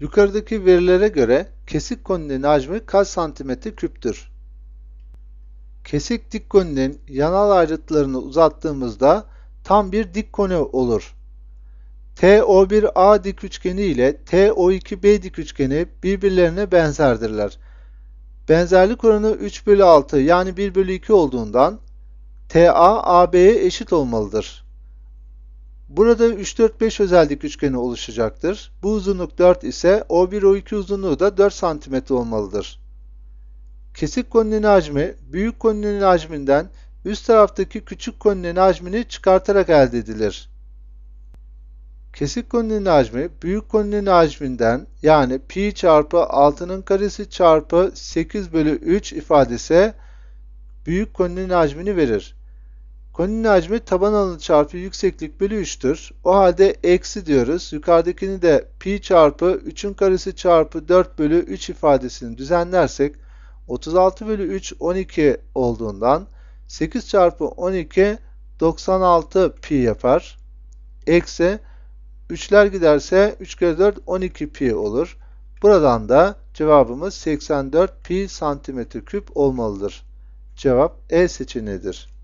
Yukarıdaki verilere göre kesik koninin hacmi kaç santimetre küptür? Kesik dik koninin yanal ayrıtlarını uzattığımızda tam bir dik koni olur. TO1A dik üçgeni ile TO2B dik üçgeni birbirlerine benzerdirler. Benzerlik oranı 3 bölü 6 yani 1 bölü 2 olduğundan TA AB'ye eşit olmalıdır. Burada 3, 4, 5 özel dik üçgeni oluşacaktır. Bu uzunluk 4 ise O1, O2 uzunluğu da 4 cm olmalıdır. Kesik koninin hacmi büyük koninin hacminden üst taraftaki küçük koninin hacmini çıkartarak elde edilir. Kesik koninin hacmi büyük koninin hacminden yani pi çarpı 6'nın karesi çarpı 8 bölü 3 ifadesi büyük koninin hacmini verir. Koninin hacmi taban alanı çarpı yükseklik bölü 3'tür. O halde eksi diyoruz. Yukarıdakini de pi çarpı 3'ün karesi çarpı 4 bölü 3 ifadesini düzenlersek 36 bölü 3 12 olduğundan 8 çarpı 12 96 pi yapar. Eksi 3'ler giderse 3 kere 4 12 pi olur. Buradan da cevabımız 84 pi santimetre küp olmalıdır. Cevap E seçeneğidir.